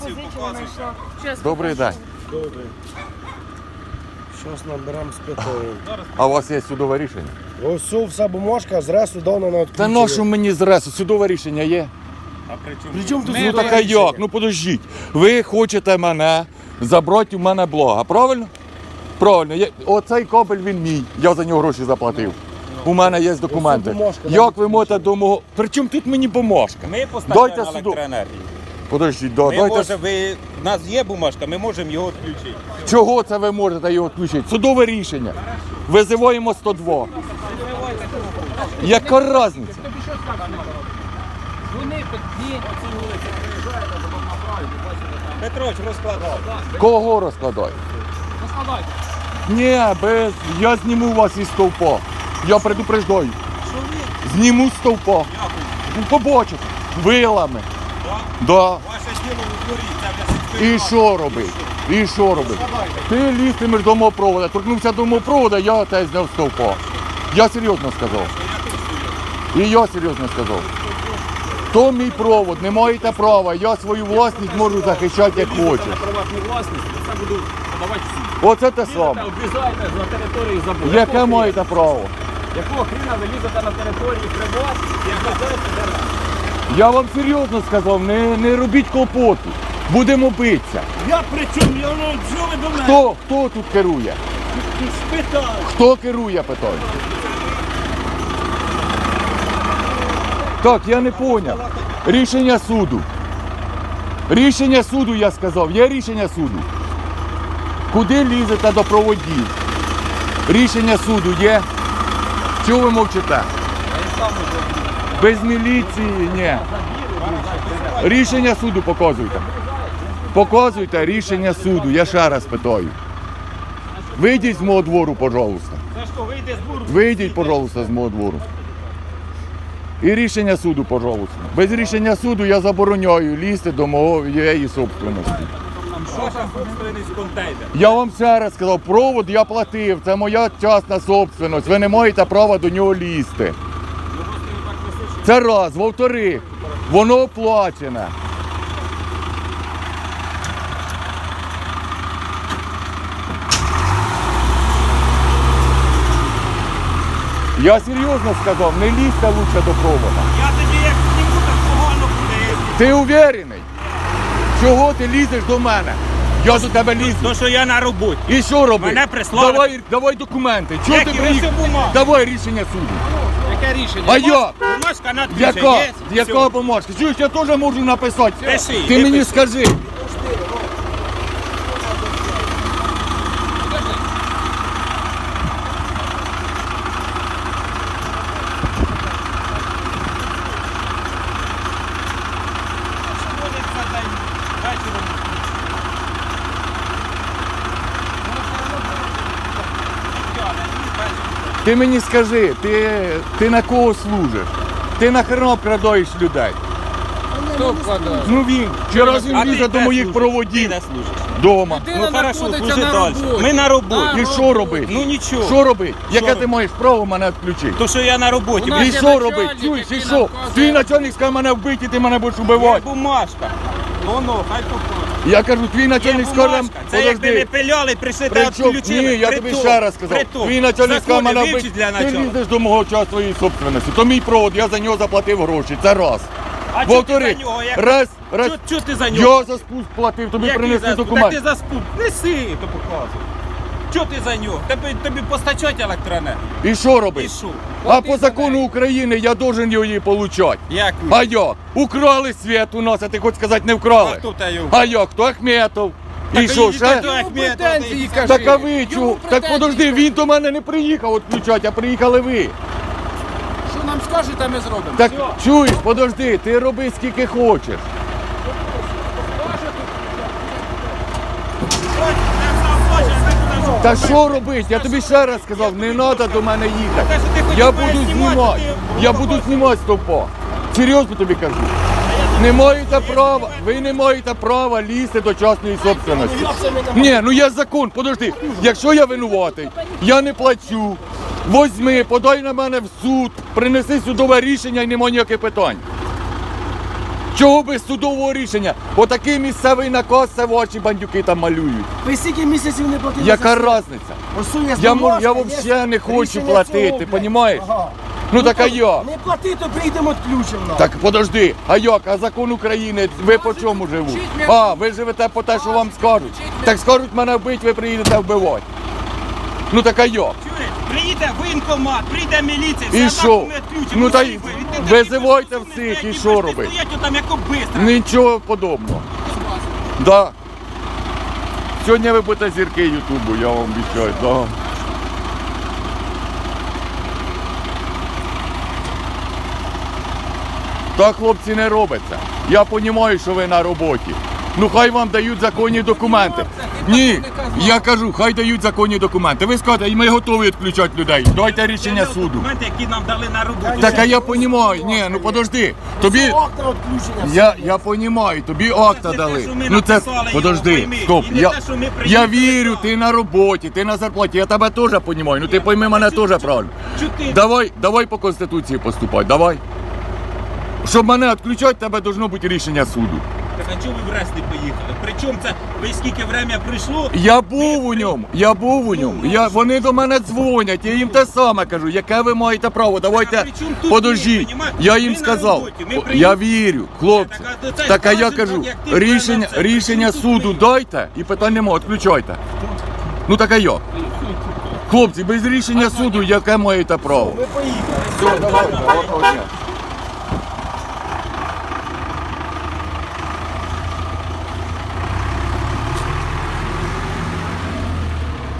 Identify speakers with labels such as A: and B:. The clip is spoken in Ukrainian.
A: позичила, знайшла.
B: Добрий день.
C: Добре. Щось наберемо спитаємо.
B: А у вас є судове рішення?
C: Ось вся бумажка зразу судовно на
B: Та
C: відключення.
B: ну що мені зразу? Судове рішення є?
C: При чому тут
B: Ну така
C: рішення?
B: як? Ну подождіть. Ви хочете мене забрати у мене блога, правильно? Правильно. Я, оцей кабель він мій. Я за нього гроші заплатив. У мене є документи.
C: бумажка,
B: Як ви можете до мого. Причому тут мені бумажка?
D: Ми постачаємо
B: Дайте суду.
D: електроенергію.
B: Подождіть, да,
D: Ми
B: дайте.
D: можемо, ви, у нас є бумажка, ми можемо його відключити.
B: Чого це ви можете його відключити? Судове рішення. Визиваємо 102. Яка різниця?
D: Петрович розкладав.
B: Кого розкладай? Ні, без. Я зніму вас із стовпа. Я предупреждаю. Зніму з стовпа. Ну, Побачите. Вилами. Да.
D: Ваше діло у дворі, це для
B: І що робить? І що робить? Ти лізтимеш до мого провода. Торкнувся до мого провода, я тебе зняв стовпа. Я серйозно сказав. І я серйозно сказав. То мій провод, не маєте права. Я свою власність можу захищати як хочу.
E: приватну власність, то це буду подавати в.
B: Оце те саме.
E: Обрізаєте на території забору.
B: Яке маєте право?
E: Якого хріна ви лізете на території приват і обрізаєте дерева?
B: Я вам серйозно сказав, не, не робіть клопоту. Будемо битися.
E: Я при чому? Я що до мене?
B: Хто, хто тут керує?
E: Спитаю.
B: Хто керує, питаю? Так, я не поняв. Рішення суду. Рішення суду, я сказав. Є рішення суду. Куди лізете до проводів? Рішення суду є. Чого ви мовчите? Без міліції, ні. Рішення суду показуйте. Показуйте рішення суду, я ще раз питаю. Вийдіть з мого двору, пожалуйста. Вийдіть, пожалуйста, з мого двору. І рішення суду, пожалуйста. Без рішення суду я забороняю лізти до моєї собственності.
D: Собственність?
B: Я вам ще раз сказав, провод я платив, це моя частна собственность. Ви не маєте права до нього лізти. Це раз, во-вторых, воно оплачене. Я серйозно сказав, не лізьте лучше до провода.
D: Я тоді як зніму, так погано буде.
B: Ти уверений? Чого ти лізеш до мене? Я за тебе лізу.
D: То, що я на роботі.
B: І що робити?
D: Мене прислали.
B: Давай, давай документи. Чого
D: Які?
B: ти
D: Ось
B: приїхав?
D: бумага.
B: Давай рішення суду.
E: Яке рішення?
B: А я?
D: Бумажка на відключення
B: Яка?
D: є?
B: Яка
D: Все.
B: бумажка? Чуєш, я теж можу написати.
D: Пиши,
B: Ти мені скажи.
D: Буде це день вечором.
B: Ти мені скажи, ти, ти на кого служиш? Ти нахрена обкрадаєш людей?
E: Хто вкладає?
B: Ну він, чи раз він лізе до моїх проводів
D: Ти де служиш?
B: вдома.
D: Ну хорошо, служи далі. Ми на роботі.
B: І що робити?
D: Ну нічого.
B: Що робити? Яке ти маєш право мене відключити?
D: То, що я на роботі.
B: І що робити? Чуєш, і що? Твій начальник сказав мене вбити, ти мене будеш
D: Є
B: вбивати.
D: бумажка. Воно, хай покаже.
B: Я кажу, твій начальник
D: бумажка. Це якби не пиляли, прийшли та
B: Причому,
D: відключили.
B: ні, я тобі ще раз сказав. Твій начальник
D: Закони для
B: Ти
D: начала.
B: лізеш до мого часу своєї собственності. То мій провод, я за нього заплатив гроші. Це раз.
D: А чого ти за нього? Як...
B: раз, раз.
D: Чого, чого ти за нього?
B: Я за спуск платив, тобі
D: Який
B: принесли
D: за... Та
B: документ.
D: ти за спуск. Неси, то показуй. Чого ти за нього? Тобі, тобі постачать електроенергію.
B: І що
D: І що?
B: А по закону України я должен її получати.
D: Як ви?
B: А як? Украли світ у нас, а ти хоч сказати не
D: А
B: вкрали.
D: хто та його?
B: А як? Хто Ахметов? І що, ще?
D: до Ахметова,
E: претензії,
D: та й-
E: кажи.
B: Так а ви чого? Так подожди, він до мене не приїхав відключати, а приїхали ви.
E: Що нам скажете, ми зробимо.
B: Так чуєш, подожди, ти роби скільки хочеш. Та що робити? Я тобі ще раз сказав, не треба до мене їхати. Я буду
D: знімати.
B: Я буду знімати стовпа. Серйозно тобі кажу. Не маєте права, ви не маєте права лізти до частної собственності. Ні, ну є закон, подожди. Якщо я винуватий, я не плачу. Возьми, подай на мене в суд, принеси судове рішення і нема ніяких питань. Чого без судового рішення? Отакий місцевий наказ, це ваші бандюки там малюють.
C: Ви стільки місяців не платили
B: Яка
C: за є
B: Я мож- я вообще не хочу платити, понімаєш?
C: Ага.
B: Ну так а як?
C: Не плати, то прийдемо відключимо.
B: Так подожди, а як? А закон України, ви по чому живуть? А, ви живете по те, що вам скажуть. Так скажуть мене вбити, ви приїдете вбивати. Ну так а як?
D: Приїде воєнкомат, прийде міліція,
B: І
D: все
B: що?
D: ми відключимо.
B: Ну, та
D: всі
B: й
D: ви.
B: Визивайте всіх, і що
D: будеш
B: робити?
D: Стоять отам, як обистра.
B: Нічого подобного. Да. Сьогодні ви будете зірки Ютубу, я вам обіцяю. Да. Так, хлопці, не робиться. Я розумію, що ви на роботі. Ну хай вам дають законні документи. Ні, я кажу, хай дають законні документи. Ви скажете, ми готові відключати людей. Дайте рішення
D: Це
B: суду.
D: Документи, які нам дали на роботу.
B: Так а я розумію, ні, ну подожди. Тобі.
C: Відключення.
B: Я, я розумію, тобі акта дали. Ну це подожди, стоп. Я, я вірю, ти на роботі, ти на зарплаті. Я тебе теж розумію. Ну ти пойми мене теж правильно. Давай, давай по конституції поступай, давай. Щоб мене відключати, тебе должно бути рішення суду.
D: Так а чого ви в Рест не поїхали? Причому це ви скільки время прийшло?
B: Я був у ньому, я був у ньому. Я, вони до мене дзвонять, я їм те саме кажу, яке ви маєте право, давайте
D: при чому тут
B: подождіть.
D: понімаєте?
B: Я їм
D: Ми на
B: сказав,
D: роботі, ми
B: я вірю, хлопці.
D: Так, а то це
B: Так а я
D: кожен
B: кажу,
D: так, як ти
B: рішення,
D: це,
B: рішення
D: при чому тут
B: суду
D: ми?
B: дайте і питань нема, відключайте. Ну так а як? Хлопці, без рішення суду яке маєте право?
C: Ми поїхали.
B: Все, давайте.